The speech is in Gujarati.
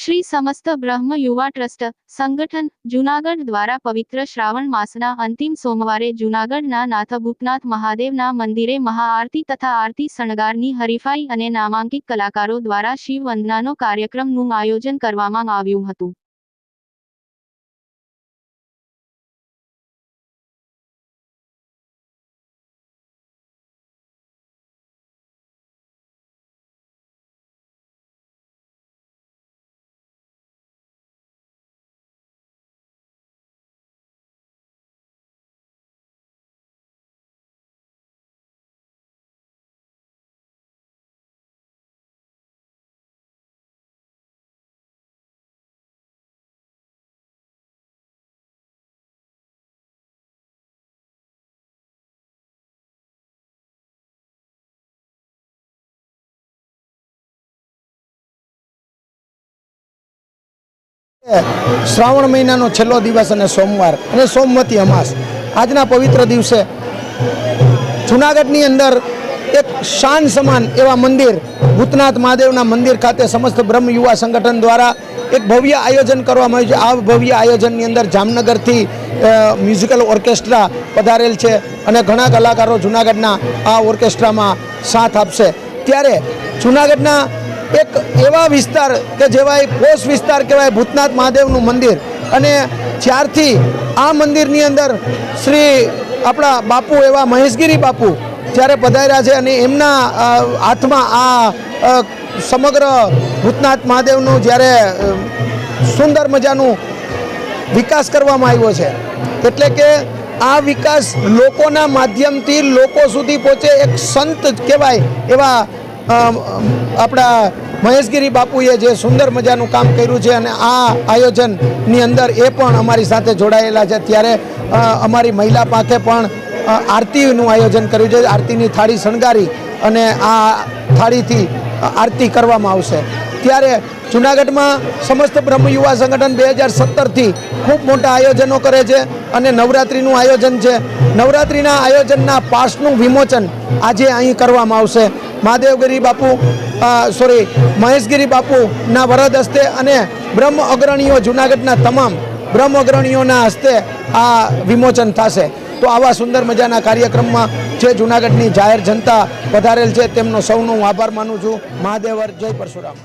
શ્રી સમસ્ત બ્રહ્મ યુવા ટ્રસ્ટ સંગઠન જૂનાગઢ દ્વારા પવિત્ર શ્રાવણ માસના અંતિમ સોમવારે જૂનાગઢના નાથ ભૂપનાથ મહાદેવના મંદિરે મહાઆરતી તથા આરતી શણગારની હરીફાઈ અને નામાંકિત કલાકારો દ્વારા શિવ વંદનાનો કાર્યક્રમનું આયોજન કરવામાં આવ્યું હતું. શ્રાવણ મહિનાનો છેલ્લો દિવસ અને સોમવાર અને સોમવતી અમાસ. આજના પવિત્ર દિવસે જુનાગઢની અંદર એક શાન સમાન એવા મંદિર, ભૂતનાથ મહાદેવના મંદિર ખાતે સમસ્ત બ્રહ્મ યુવા સંગઠન દ્વારા એક ભવ્ય આયોજન કરવામાં આવ્યું છે. આ ભવ્ય આયોજનની અંદર જામનગરથી મ્યુઝિકલ ઓર્કેસ્ટ્રા પધારેલ છે અને ઘણા કલાકારો જુનાગઢના આ ઓર્કેસ્ટ્રામાં સાથ આપશે. ત્યારે જુનાગઢના એક એવા વિસ્તાર કે જેવાય પોષ વિસ્તાર કહેવાય ભૂતનાથ મહાદેવનું મંદિર. અને જ્યારથી આ મંદિરની અંદર શ્રી આપણા બાપુ એવા મહેશગીરી બાપુ જ્યારે પધાર્યા છે અને એમના હાથમાં આ સમગ્ર ભૂતનાથ મહાદેવનું જ્યારે સુંદર મજાનું વિકાસ કરવામાં આવ્યો છે. એટલે કે આ વિકાસ લોકોના માધ્યમથી લોકો સુધી પહોંચે એક સંત કહેવાય એવા આપણા મહેશગીરી બાપુએ જે સુંદર મજાનું કામ કર્યું છે અને આ આયોજનની અંદર એ પણ અમારી સાથે જોડાયેલા છે. ત્યારે અમારી મહિલા પાસે પણ આરતીનું આયોજન કર્યું છે. આરતીની થાળી શણગારી અને આ થાળીથી આરતી કરવામાં આવશે. ત્યારે જુનાગઢમાં સમસ્ત બ્રહ્મ યુવા સંગઠન બે હજાર સત્તરથી ખૂબ મોટા આયોજનો કરે છે અને નવરાત્રિનું આયોજન છે. નવરાત્રિના આયોજનના પાસનું વિમોચન આજે અહીં કરવામાં આવશે. મહાદેવગીરી બાપુ સોરી મહેશગીરી બાપુના વરદ હસ્તે અને બ્રહ્મ અગ્રણીઓ જુનાગઢના તમામ બ્રહ્મ અગ્રણીઓના હસ્તે આ વિમોચન થશે. તો આવા સુંદર મજાના કાર્યક્રમમાં જે જુનાગઢની જાહેર જનતા વધારેલ છે, તેમનો સૌનો હું આભાર માનું છું. મહાદેવર, જય પરશુરામ.